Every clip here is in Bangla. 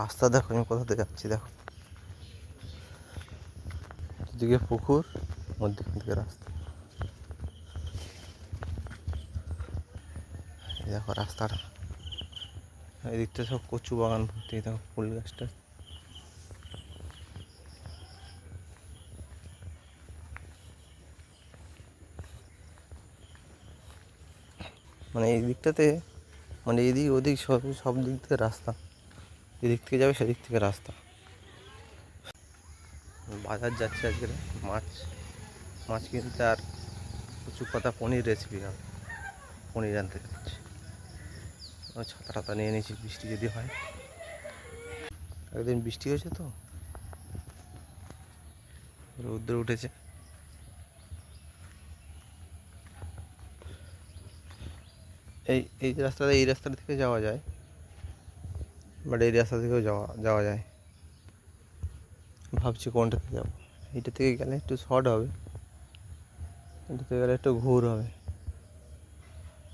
রাস্তা দেখো, আমি কোথা থেকে যাচ্ছি দেখো। এদিকে পুকুর থেকে রাস্তা। দেখো রাস্তাটা। এই দিকটা সব কচু বাগান ভর্তি দেখো ফুল গাছটা। মানে এই দিকটাতে মানে এদিক ওদিক সব সব দিক থেকে রাস্তা। এদিক থেকে যাবে সেদিক থেকে রাস্তা। বাজার যাচ্ছে আজকে মাছ। মাছ কিনতে আর কচু পাতা, পনির রেসিপি হবে। পনির আনতে যাচ্ছি। ছাতা টাতা নিয়ে নিয়েছি, বৃষ্টি যদি হয়। একদিন বৃষ্টি হয়েছে তো। রৌদ্র উঠেছে। এই এই রাস্তাটা এই রাস্তাটা থেকে যাওয়া যায়। বাট এই রাস্তা থেকেও যাওয়া যাওয়া যায়। ভাবছি কোনটা থেকে যাব। এইটা থেকে গেলে একটু শর্ট হবে। এটা থেকে গেলে একটু ঘুর হবে।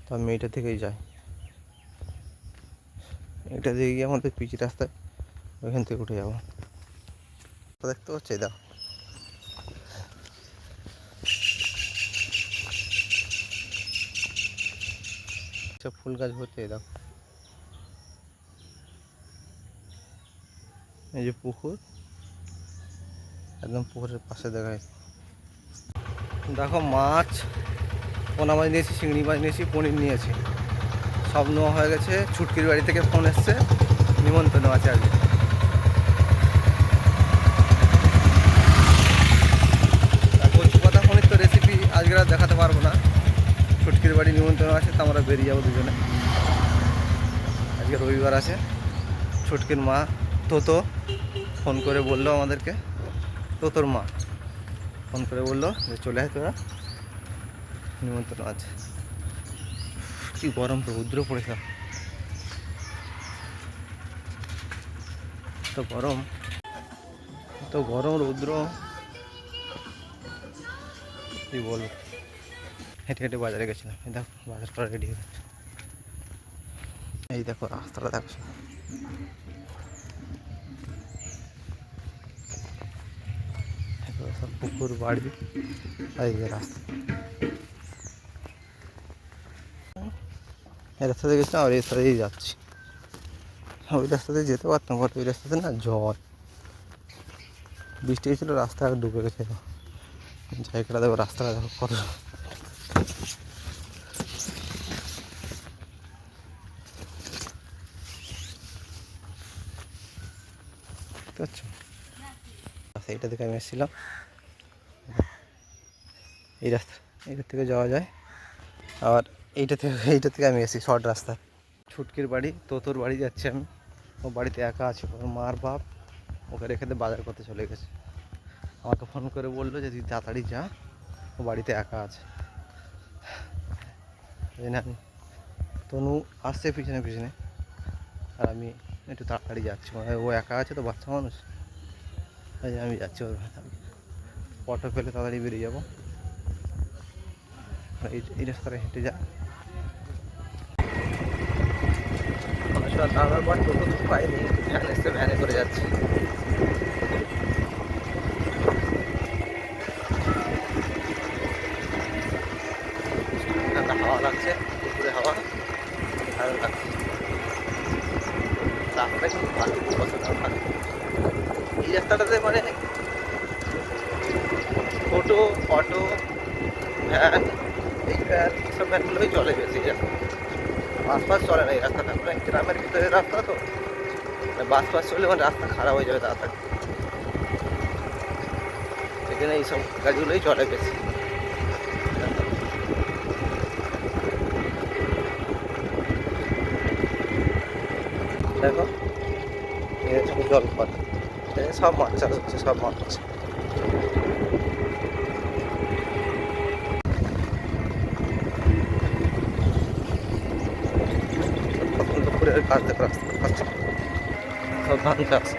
তো আমি এইটা থেকেই যাই। এটা দিয়ে গিয়ে আমাদের পিচ রাস্তায় ওইখান থেকে উঠে যাব। তো দেখতে পাচ্ছি, দাও। সব ফুল গাছ ভর্তি এই দেখো এই যে পুকুর, একদম পুকুরের পাশে দেখায় দেখো মাছ, পোনা মাছ নিয়েছি, চিংড়ি মাছ নিয়েছি, পনির নিয়েছি। সব নেওয়া হয়ে গেছে। ছুটকির বাড়ি থেকে ফোন এসছে। নিমন্ত্রণ আছে আজকে আজকে আর দেখাতে পারব না। ছুটকির বাড়ি নিমন্ত্রণ আছে, তো আমরা বেরিয়ে যাব দুজনে। আজকে রবিবার আছে। ছুটকির মা তোতো ফোন করে বলল আমাদেরকে তোতোর মা? ফোন করে বলল যে, চলে আয় তোরা। নিমন্ত্রণ আছে। কি গরম রৌদ্র পড়েছে। তো গরম তো গরম রৌদ্র। কি বলব? হেঁটে হেঁটে বাজারে গেছিলাম। এই দেখো, বাজার করা রেডি হয়ে গেছে। এই দেখো, রাস্তাটা দেখো শুধু। এগুলো সব পুকুর, বাড়ি, এই যে রাস্তা। এই রাস্তাতে গেছিলাম আর এই রাস্তাতেই যাচ্ছি। ওই রাস্তাতে যেতে পারতাম বাট ওই রাস্তাতে না জল। বৃষ্টি হয়েছিল, রাস্তা ডুবে গেছে জায়গাটা দেখো, রাস্তাটা দেখো কত। সেইটা থেকে আমি এসেছিলাম। এই রাস্তা এইটা থেকে যাওয়া যায়। আবার এইটা থেকে এইটা থেকে আমি এসেছি শর্ট রাস্তা ছুটকির বাড়ি, তোতোর বাড়ি যাচ্ছি আমি। ও বাড়িতে একা আছে, ওর মার বাপ। ওকে রেখে দিয়ে বাজার করতে চলে গেছে। আমাকে ফোন করে বলল যে, তুই তাড়াতাড়ি যা, ও বাড়িতে একা আছে। আমি তনু আসছে পিছনে পিছনে। আর আমি একটু তাড়াতাড়ি যাচ্ছি। মানে ও একা আছে তো, বাচ্চা মানুষ। তাই আমি যাচ্ছি ওর অটো পেলে তাড়াতাড়ি বেরিয়ে যাব। আর এই রাস্তাটা হেঁটে যা। দাঁড়ানোর পর টোটো তো পাইনি ভ্যান এসে ভ্যানে করে যাচ্ছি ঠান্ডা হাওয়া লাগছে পুকুরে হাওয়া ভালো লাগছে রাস্তাটা কিন্তু ভালো অসাধারণ ভালো এই রাস্তাটাতে মানে টোটো অটো ভ্যান এই ভ্যান চলে বেশি বাস ফাস চলে না, এই রাস্তাটা গ্রামের ভিতরে রাস্তা তো। মানে বাস ফাস চলে মানে রাস্তা খারাপ হয়ে যাবে তাড়াতাড়ি। সেখানে এইসব গাড়িগুলোই চলে বেশি। দেখো জল এখানে সব মাছ চাষ হচ্ছে, সব মাছ দুপুরের কাটতে পারছে To ধান চাষ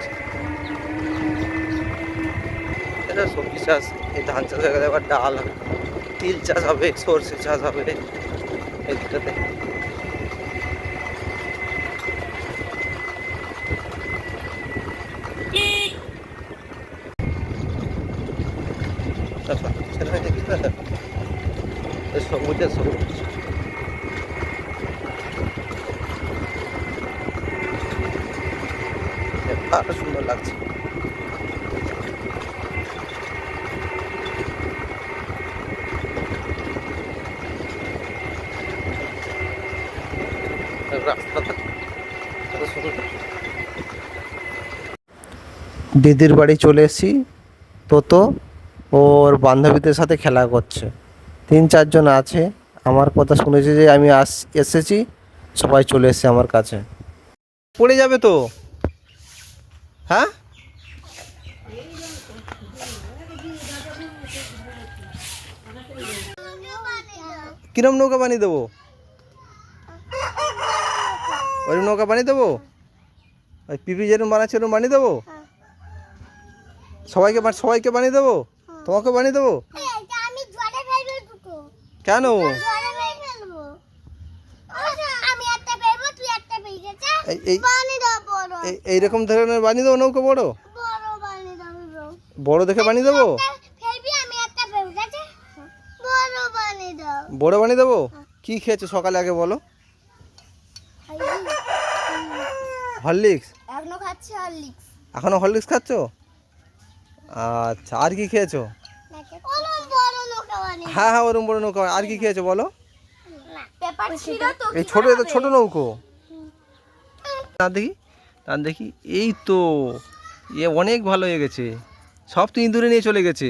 এটা সবজি চাষ এই ধান চাষ হয়ে গেলে ডাল তিল চাষ হবে সর্ষে চাষ হবে এদিকটাতে সমুদ্রের আরও সুন্দর লাগছে। দিদির বাড়ি চলে এসেছি। তোতো ওর বান্ধবীদের সাথে খেলা করছে। তিন চারজন আছে। আমার কথা শুনেছে যে আমি আস এসেছি। সবাই চলে এসেছে আমার কাছে। পড়ে যাবে তো? হ্যাঁ? কিরম নৌকা বানিয়ে দেবো? ওই নৌকা বানিয়ে দেবো? ওই পিপি যেরকম বানাচ্ছে ওরকম বানিয়ে দেবো? সবাইকে সবাইকে বানিয়ে দেবো? তোমাকে বানিয়ে দেবো? কেন? এই এইরকম ধরনের বানিয়ে দেবো নৌকা বড়? বড় দেখে বানিয়ে দেবো? বড় পানি দাও। বড় বানিয়ে দেবো? কি খেয়েছো সকালে আগে বলো? হরলিক্স? এখনও খাচ্ছে হরলিক্স। এখনও হরলিক্স খাচ্ছ? আচ্ছা আর কি খেয়েছো? হ্যাঁ হ্যাঁ ওরম বড় নৌকা। আর কি খেয়েছো বলো? পেপার ছিল তো এই ছোট তো ছোট নৌকো। না দেখি? না দেখি এই তো এ অনেক ভালো হয়ে গেছে। সব তো ইঁদুরে নিয়ে চলে গেছে।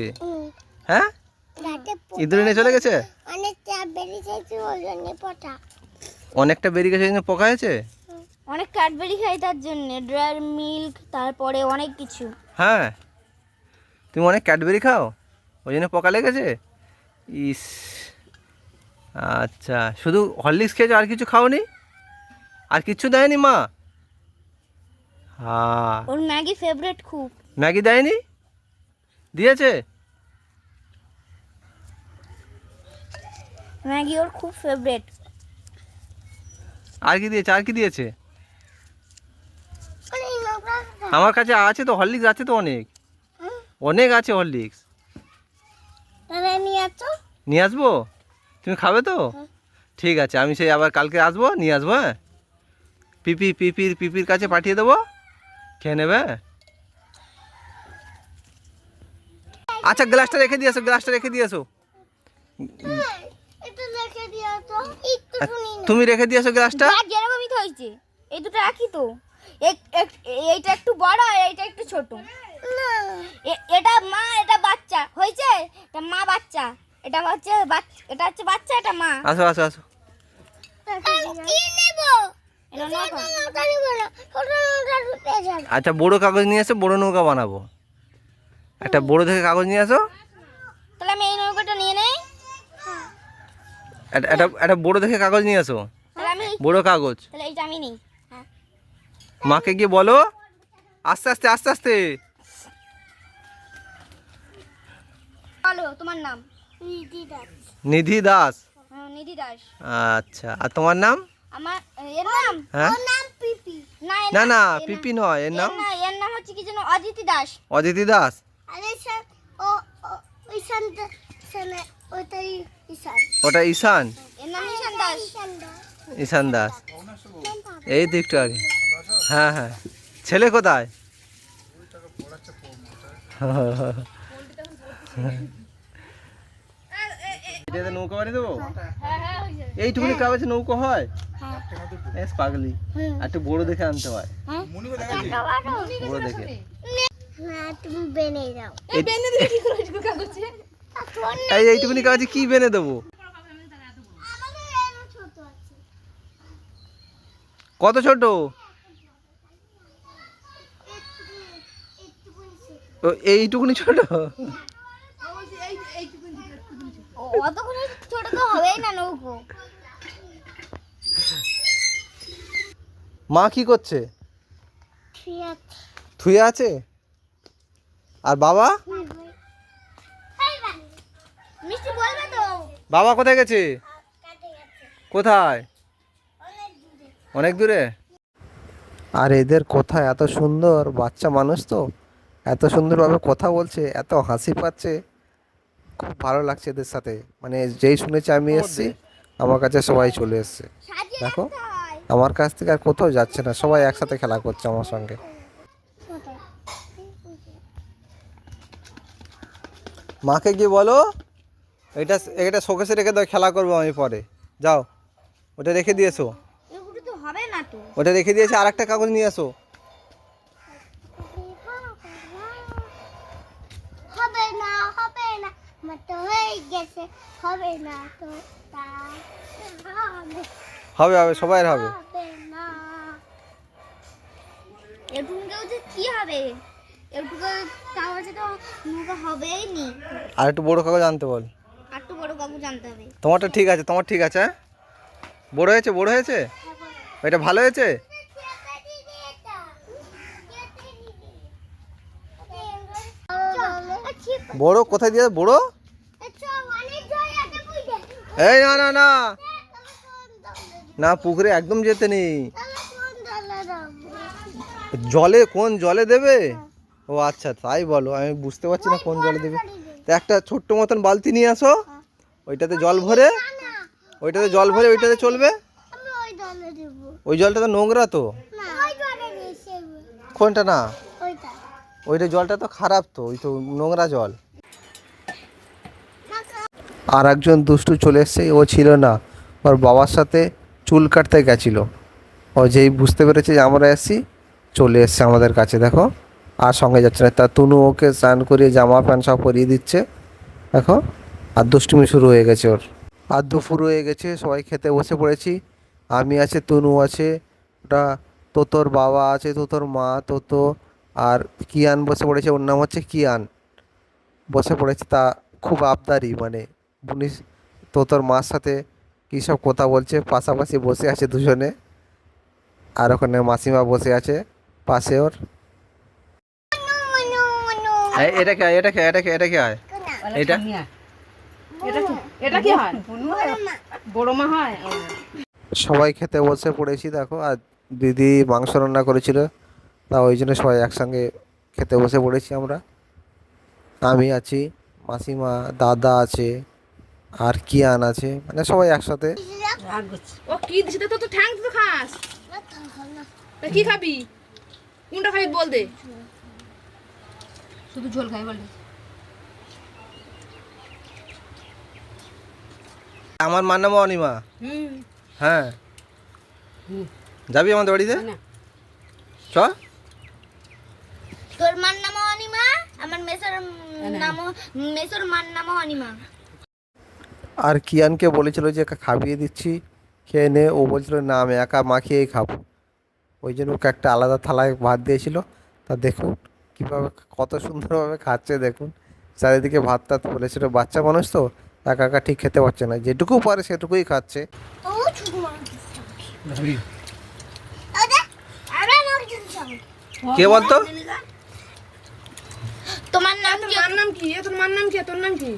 হ্যাঁ? ইঁদুরে নিয়ে চলে গেছে? অনেকটা বেরিয়ে গেছে পোকা। হয়েছে? অনেক ক্যাডবেরি খাই তার জন্য ড্রায়ার মিল্ক তারপরে অনেক কিছু। হ্যাঁ? তুমি অনেক ক্যাডবেরি খাও? ওই জন্য পোকা লেগেছে ইস আচ্ছা শুধু হরলিক্স খেয়েছো আর কিছু খাওনি? আর কিছু দেয়নি মা? হ্যাঁ। ওর ম্যাগি ফেভারিট খুব। ম্যাগি দেয়নি? দিয়েছে? ম্যাগি ওর খুব ফেভারিট আর কি দিয়েছে? আর কি দিয়েছে? আমার কাছে আছে তো হরলিক্স আছে তো অনেক। অনেক আছে হরলিক্স। নিয়ে আসব? তুমি খাবে তো? ঠিক আছে আমি সেই আবার কালকে আসব নিয়ে আসব হ্যাঁ? পিপি পিপির পিপির কাছে পাঠিয়ে দেবো। খেয়ে নেবে? আচ্ছা গ্লাসটা রেখে দিয়ে আসো গ্লাসটা রেখে দিয়ে আসো একটু রেখে দিও তো একটু আর শুনি তুমি রেখে দিয়ে আসো গ্লাসটা যেরকমই তো হয়েছে এই দুটো রাখি তো। এক- এক- এইটা একটু বড় আর এইটা একটু ছোট। এ- এটা মা এটা বাচ্চা হয়েছে? এটা মা বাচ্চা এটা হচ্ছে বাচ্চা এটা হচ্ছে বাচ্চা এটা মা। আসো আসো আসো। কি নেব? আচ্ছা বড় কাগজ নিয়ে এসে বড় নৌকা বানাবো। একটা বড় থেকে কাগজ নিয়ে আসো তাহলে আমি এই নৌকাটা নিয়ে নেই। একটা একটা- বড় দেখে কাগজ নিয়ে আসো বড় কাগজ। তাহলে এইটা আমি নিই। মাকে গিয়ে বলো। আস্তে আস্তে আস্তে আস্তে। বলো তোমার নাম? নিধি দাস। হ্যাঁ, নিধি দাস। আচ্ছা আর তোমার নাম? আমার এর নাম? হ্যাঁ? ওর নাম পিপি। না না নাম- না এর নাম- পিপি নয় এর নাম? এর নাম হচ্ছে কি যেন অদিতি দাস। অদিতি দাস? আরে স্যার ও ঈশান ওটা ঈশান? এর নাম নিশান দাস। ঈশান দাস। এই তো একটু আগে। হ্যাঁ হ্যাঁ। ছেলে কোথায়? নৌকা বানিয়ে দেবো এইটুকুনি কাগজে নৌকা হয়? এস পাগলি। আর একটু বড় দেখে আনতে হয়। বড়। দেখে। না তুমি বেনে যাও এই- এইটুকুনি কাগজে? কি বেনে দেবো? আমাদের এরও ছোট? আছে কত ছোট? ও এইটুকুনি ছোট অতক্ষণ ছোট তো হবেই না নৌকো। মা কি করছে? থুয়ে আছে। আর বাবা? মিষ্টি বলবে তো। বাবা কোথায় গেছে? কোথায়? অনেক দূরে। আর এদের কথা এত সুন্দর বাচ্চা মানুষ তো। এত সুন্দরভাবে কথা বলছে এত হাসি পাচ্ছে। খুব ভালো লাগছে এদের সাথে। মানে যেই শুনেছি আমি এসেছি আমার কাছে সবাই চলে এসছে। দেখো। আমার কাছ থেকে আর কোথাও যাচ্ছে না। সবাই একসাথে খেলা করছে আমার সঙ্গে। মাকে গিয়ে বলো এটা এটা শোকেসে রেখে দাও খেলা করব আমি পরে। যাও ওটা রেখে দিয়েছ? এগুলো তো হবে না তো। ওটা রেখে দিয়েছে আর একটা কাগজ নিয়ে আসো হবে না হবে না আমার তো হয়ে গেছে হবে না তো তা হবে হবে হবে সবাই হবে। কি হবে? হবেই নি। আর একটু বড় কাগজ আনতে বল। একটু বড় কাগজ জানতে হবে। তোমারটা ঠিক আছে তোমার ঠিক আছে হ্যাঁ? বড় হয়েছে বড় হয়েছে? এটা ভালো হয়েছে? বড় কোথায় দিয়ে বড়? এই না না না। না পুকুরে একদম যেতে নেই। জলে কোন জলে দেবে? ও আচ্ছা তাই বলো আমি বুঝতে পারছি না কোন জলে দেবে। তো একটা ছোট্ট মতন বালতি নিয়ে আসো। ওইটাতে জল ভরে ওইটাতে জল ভরে ওইটাতে চলবে? ওই জলটা তো নোংরা তো। কোনটা না? ওইটা জলটা তো খারাপ তো ওই তো নোংরা জল। আর একজন দুষ্টু চলে এসছে ও ছিল না। ওর বাবার সাথে চুল কাটতে গেছিল। ও যেই বুঝতে পেরেছে যে আমরা এসছি, চলে এসছে আমাদের কাছে, দেখো। আর সঙ্গে যাচ্ছে না। তা তুনু ওকে স্নান করিয়ে জামা প্যান্ট সব পরিয়ে দিচ্ছে, দেখো। আর দুষ্টুমি শুরু হয়ে গেছে ওর। আর দুপুর হয়ে গেছে, সবাই খেতে বসে পড়েছি। আমি আছে, তুনু আছে, ওটা তোতোর বাবা আছে, তোতোর মা, তোতো আর কিয়ান বসে পড়েছে, ওর নাম হচ্ছে কিয়ান। বসে পড়েছে, তা খুব আবদারি মানে উনি তোতোর মার সাথে কী সব কথা বলছে? পাশাপাশি বসে আছে দুজনে। আর ওখানে মাসিমা বসে আছে পাশে ওর। এই- এটা কে এটা কে এটা কে এটা কে হয় এটা? এটা কি? হয়? বড় মা হয়? সবাই খেতে বসে পড়েছি দেখো। আর দিদি মাংস রান্না করেছিল তা ওই জন্য সবাই একসঙ্গে খেতে বসে পড়েছি আমরা। আমি আছি মাসিমা দাদা আছে। আর কিয়ান আছে? মানে সবাই একসাথে। ও কি দিছে? তো তো ঠ্যাং তো খাস। তা কি খাবি? কোনটা খাবি বল দে। শুধু ঝোল খাই বল আমার মার নাম অনিমা। হুম। হ্যাঁ। যাবি আমাদের বাড়িতে? চ। তোর মার নাম অনিমা আমার মেসর নাম মেসর মার নাম অনিমা। আর কিয়ানকে বলেছিল যে খাবিয়ে দিচ্ছি খেয়ে নে। ও বলছিল না আমি একা মাখিয়েই খাব। ওই জন্য ওকে একটা আলাদা থালায় ভাত দিয়েছিল। তা দেখুন কীভাবে কত সুন্দরভাবে খাচ্ছে দেখুন। চারিদিকে ভাত টাত বলেছিল বাচ্চা মানুষ তো একা একা ঠিক খেতে পারছে না যেটুকু পারে সেটুকুই খাচ্ছে। কে বলতো? তোমার নাম কি? মার নাম কি? এ নাম কি? তোর নাম কি?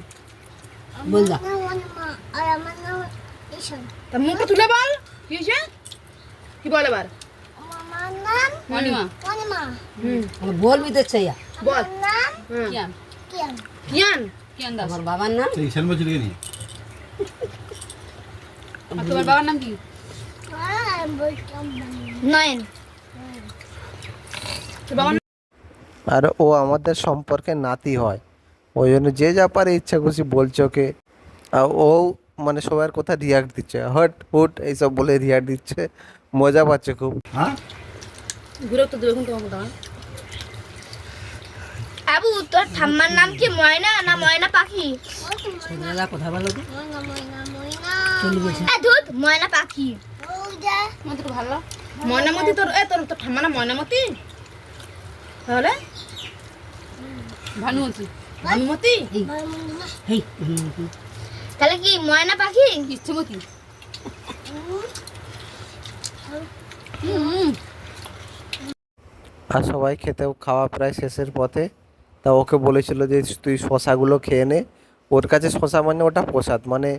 মুখে তুলে বল। কি হয়েছে? কি বল বলবি তো চাইয়া বল কিয়ান। কিয়ান। দাস। আমার বাবার নাম? তোমার বাবার নাম কি? নয়ন। আর ও আমাদের সম্পর্কে নাতি হয়। ওই জন্য যে যা পারে ইচ্ছা খুশি বলছে ওকে। আর ও মানে সবার কথা রিয়াক্ট দিচ্ছে। হট হুট এইসব বলে রিয়াক্ট দিচ্ছে। মজা পাচ্ছে খুব। হ্যাঁ? আবু তোর ঠাম্মার নাম কি ময়না না ময়না পাখি? কথা বলো তো। ময়না ময়না ময়না। এ ধুত ময়না পাখি। ভালো? ময়নামতি তোর এ তোর তোর ঠাম্মা না ময়নামতি তাহলে? ভানুমতি ভানুমতি? তাহলে কি ময়না পাখি? ইচ্ছামতি আর সবাই খেতেও খাওয়া প্রায় শেষের পথে। তা ওকে বলেছিল যে তুই শশাগুলো খেয়ে নে। ওর কাছে শশা মানে ওটা প্রসাদ। মানে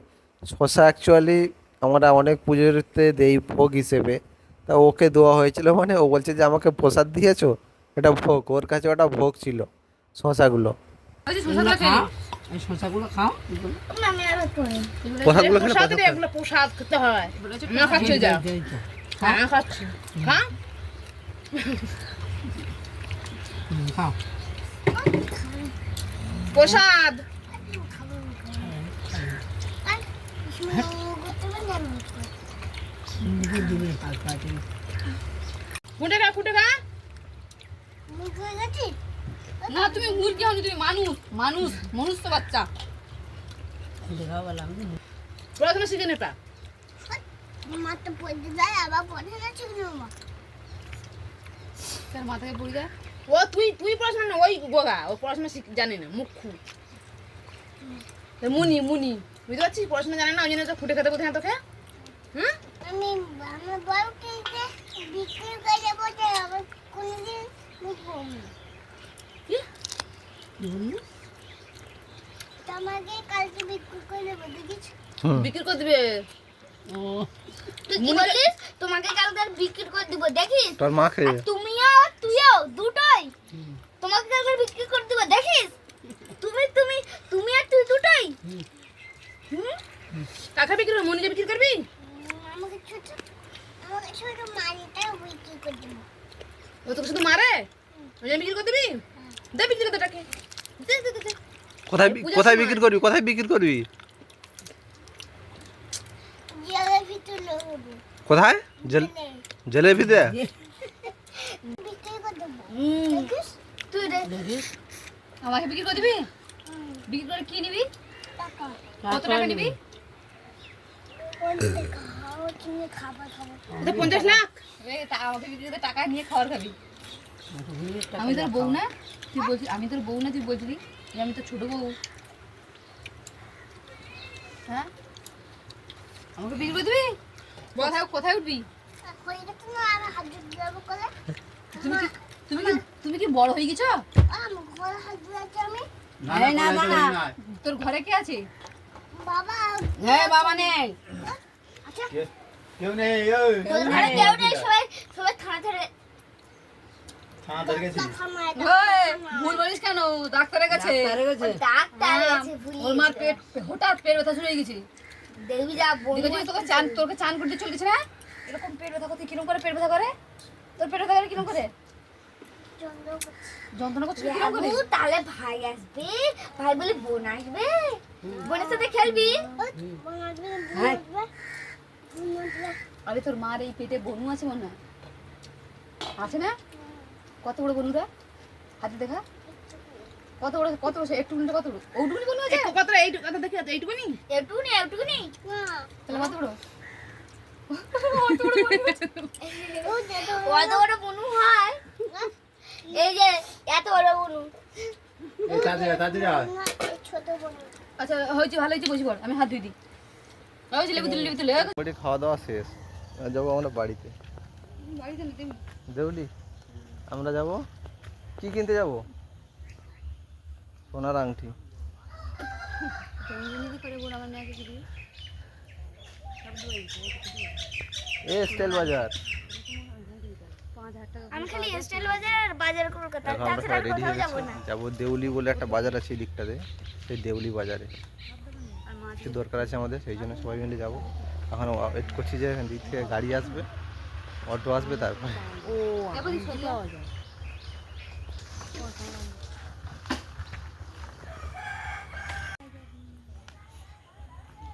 শশা অ্যাকচুয়ালি আমরা অনেক পুজোতে দেই ভোগ হিসেবে। তা ওকে দেওয়া হয়েছিল মানে ও বলছে যে আমাকে প্রসাদ দিয়েছ? এটা ভোগ। ওর কাছে ওটা ভোগ ছিল শশাগুলো। এই খাও। প্রসাদগুলো খেলে। এগুলো প্রসাদ খেতে হয়। না খাচ্ছি যা। হ্যাঁ খাচ্ছি। খা খাও। প্রসাদ। ফুটে খা ফুটে খা না তুমি মুরগি হনি তুমি মানুষ মানুষ মানুষ তো বাচ্চা। পড়াশোনা শিখে নেটা মার তো পড়তে যায় আবার পড়ে না ঠিক নেব তার মাথায় পড়ে যায়। ও তুই তুই পড়াশোনা না ওই গোগা ও পড়াশোনা জানে না মুখু মুনি মুনি বুঝতে পারছিস? পড়াশোনা জানে না ওই জন্য তো ফুটে খেতে কোথায় তোকে? হুম? আমি আমার বাবুকে বিক্রি করে বসে আবার কোনোদিন বুঝব না তোমাকে কালকে বিক্রি করে দেবো। দেখিস বিক্রি করে দিবে ও। তুই কি বলিস তোমাকে কালকে আর বিক্রি করে দিব দেখিস? তোর মা খেয়ে আর তুমিও তুইও দুটোই। তোমাকে কালকে বিক্রি করে দিব দেখিস? তুমি তুমি তুমি আর তুই দুটোই। কাকা বিক্রি করবি মনিকে বিক্রি করবি? আমাকে ছোট আমাকে ছোট বিক্রি করে দেবো। ও তোকে শুধু মারে? বিক্রি করে দিবি? দে বিক্রি করতে টাকে কোথায় কোথায় বিক্রি করবি? কোথায় বিক্রি করবি? কোথায়? জেল জেলেবিতে? বিক্রি করে দেবো হুম, দেখিস তুই রে দেখিস আমাকে বিক্রি করে দিবি? বিক্রি করে কি নিবি? টাকা কত নিবি? পঞ্চাশ লাখ। আমাকে বিক্রি করে টাকা নিয়ে খাবার খাবি। আমি তোর বউ না? তুই বলছি আমি তোর বউ না? তুই বলছিলি যে আমি তোর ছোট বউ। হ্যাঁ? আমাকে বিক্রি করে দিবি? কোথায় কোথায় উঠবি? গেছে না আর হাত ধুতে যাব করে তুমি কি তুমি কি তুমি কি বড় হয়ে গেছো? ঘরে হাত ধুয়েছি আমি আরে না না। না তোর ঘরে কে আছে? বাবা হ্যাঁ বাবা নেই। আচ্ছা। তোর কেউ নেই? সবাই সবাই থানা ধরে ভুল বলিস কেন? ডাক্তারের কাছে। ডাক্তারের কাছে। ডাক্তার আছে ওর মার পেট হঠাৎ পেট ব্যথা শুরু হয়ে গেছে। দেখবি যা তোকে চান তোকে চান করতে চলে গেছে না এরকম পেট ব্যথা করতে করে পেট ব্যথা করে? তোর পেট ব্যথা করে কীরকম করে? যন্ত্রণা করছে। কীরকম করে? তাহলে ভাই আসবে। ভাই বলে বোন আসবে। বোনের সাথে খেলবি? হ্যাঁ। আরে তোর মার এই পেটে বনু আছে মনে হয়। আছে না? কত বড় হাতে দেখা। কত বড় কত বড় একটুকুনি কত বড়? ওটুকুনি বনু আছে? কত এইটুকু কথা দেখি এইটুকুনি একটুকুনি একটুকুনি তাহলে কত বড়? কত বড় বনু হয়। এই যে এত বড় বনু আচ্ছা হয়েছে ভালো হয়েছে পড়। আমি হাত ধুই দিই। ওই যে লেবু তুলে লেবু তুলে। মোটামুটি খাওয়া দাওয়া শেষ। যাব আমরা বাড়িতে। বাড়িতে দেউলি? আমরা যাব? কি কিনতে যাব? সোনার আংটি। এ স্টাইল বাজার। যাব দেউলি বলে একটা বাজার আছে এই দিকটাতে সেই দেউলি বাজারে। কিছু দরকার আছে আমাদের সেই জন্য সবাই মিলে যাব। এখন ওয়েট করছি যে এখান দিক থেকে গাড়ি আসবে। অটো আসবে তারপরে।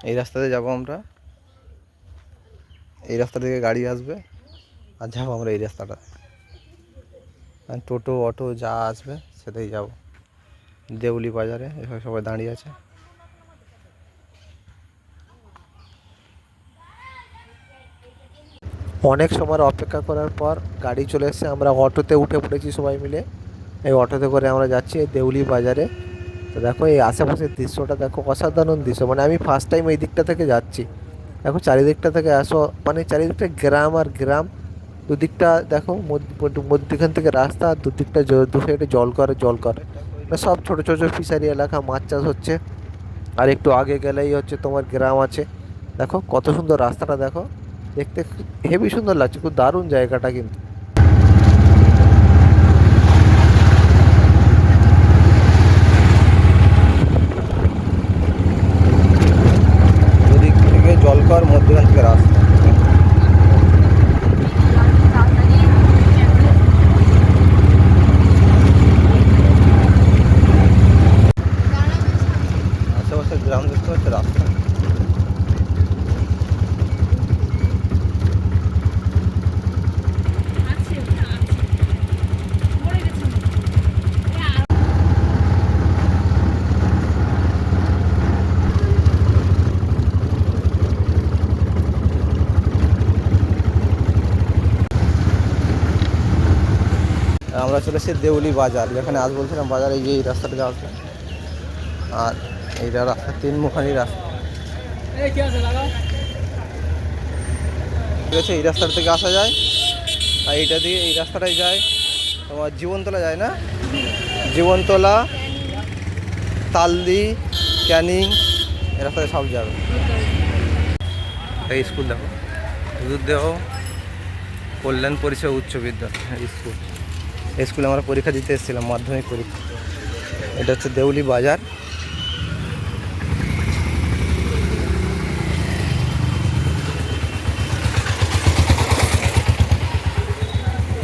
এই রাস্তাতে যাব আমরা। এই রাস্তা থেকে গাড়ি আসবে আর যাব আমরা এই রাস্তাটা। আর টোটো অটো যা আসবে সেটাই যাব। দেউলি বাজারে এখানে সবাই দাঁড়িয়ে আছে। অনেক সময় অপেক্ষা করার পর গাড়ি চলে এসেছে। আমরা অটোতে উঠে পড়েছি সবাই মিলে। এই অটোতে করে আমরা যাচ্ছি দেউলি বাজারে। তো দেখো এই আশেপাশের দৃশ্যটা দেখো অসাধারণ দৃশ্য। মানে আমি ফার্স্ট টাইম এই দিকটা থেকে যাচ্ছি। দেখো চারিদিকটা থেকে আসো মানে চারিদিকটা গ্রাম আর গ্রাম। দুদিকটা দেখো মধ্য- মধ্যখান থেকে রাস্তা আর দুদিকটা দু সাইডে জল করে জল করে। মানে সব ছোট ছোট ফিশারি এলাকা, মাছ চাষ হচ্ছে। আর একটু আগে গেলেই হচ্ছে তোমার গ্রাম আছে। দেখো কত সুন্দর রাস্তাটা দেখো। দেখতে হেভি সুন্দর লাগছে খুব দারুণ জায়গাটা কিন্তু। জলকর মধ্যখান থেকে রাস্তা। এসেছি দেউলি বাজার, যেখানে আজ বলছিলাম বাজার এই যে এই রাস্তাটা যাওয়া আসবে আর এইটা রাস্তা তিন মুখানি রাস্তা। ঠিক আছে, এই রাস্তার থেকে আসা যায়। আর এইটা দিয়ে এই রাস্তাটাই যায়। তোমার জীবনতলা যায় না? জীবনতলা, তালদি, ক্যানিং, এই রাস্তায় সব যাবে। এই স্কুল দেখো হুজুরদেহ কল্যাণ পরিষেবা উচ্চ বিদ্যালয় স্কুল। স্কুলে আমরা পরীক্ষা দিতে এসেছিলাম, মাধ্যমিক পরীক্ষা। এটা হচ্ছে দেউলি বাজার।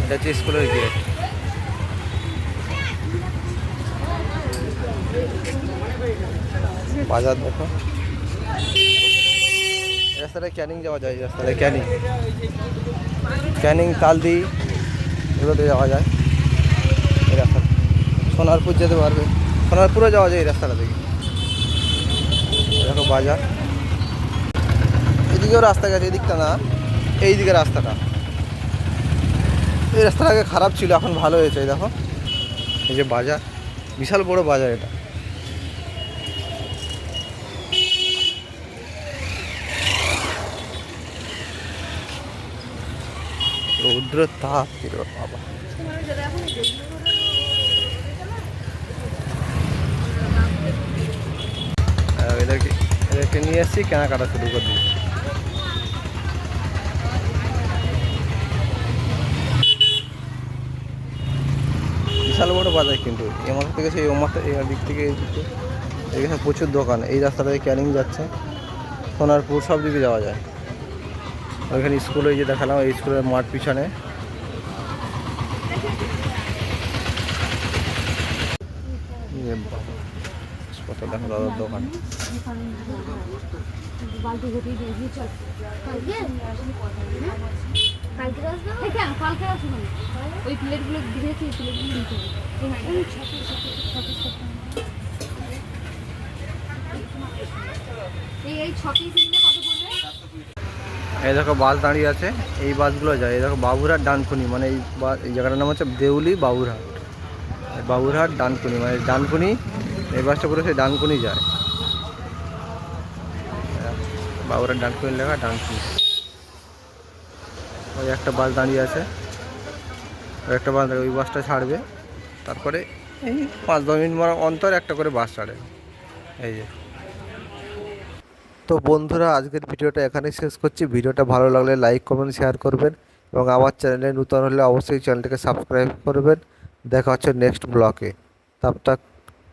এটা হচ্ছে স্কুলের গেট। বাজার দেখো। রাস্তাটা ক্যানিং যাওয়া যায় রাস্তাটা ক্যানিং। ক্যানিং, তালদি, এগুলোতে যাওয়া যায়। রাস্তা। সোনারপুর যেতে পারবে। সোনারপুরও যাওয়া যায় এই রাস্তাটা থেকে দেখো বাজার। এদিকেও রাস্তা গেছে, এদিকটা না। এই দিকে রাস্তাটা। এই রাস্তাটা আগে খারাপ ছিল, এখন ভালো হয়েছে দেখো। এই যে বাজার, বিশাল বড় বাজার এটা। রৌদ্র তাপ বাবা। নিয়ে এসেছি, কেনাকাটা শুরু করে দিয়েছি। বিশাল বড় বাজার কিন্তু। এই মাথা থেকে সেই ও মাথা দিক থেকে এই দিকে। এখানে প্রচুর দোকান। এই রাস্তাটা ক্যানিং যাচ্ছে। সোনারপুর সব দিকে যাওয়া যায়। ওইখানে স্কুলে যে দেখালাম, এই স্কুলের মাঠ পিছনে এ বাবা, কত দেখো দাদার দোকান। এই দেখো বাস দাঁড়িয়ে আছে, এই বাসগুলো যায়। এই দেখো বাবুরহাট ডানকুনি মানে এই জায়গাটার নাম হচ্ছে দেউলি বাবুরহাট। বাবুরহাট ডানকুনি মানে ডানকুনি এই বাসটা করে সেই ডানকুনি যায়। বাবুরহাট ডানকুনি লেখা ডানকুনি ওই একটা বাস দাঁড়িয়ে আছে। ওই একটা বাস ওই বাসটা ছাড়বে। তারপরে এই পাঁচ দশ মিনিট অন্তর একটা করে বাস ছাড়ে। এই যে। তো বন্ধুরা, আজকের ভিডিওটা এখানেই শেষ করছি। ভিডিওটা ভালো লাগলে লাইক, কমেন্ট, শেয়ার করবেন এবং আমার চ্যানেলে নতুন হলে অবশ্যই চ্যানেলটাকে সাবস্ক্রাইব করবেন। দেখা হচ্ছে নেক্সট ব্লকে তার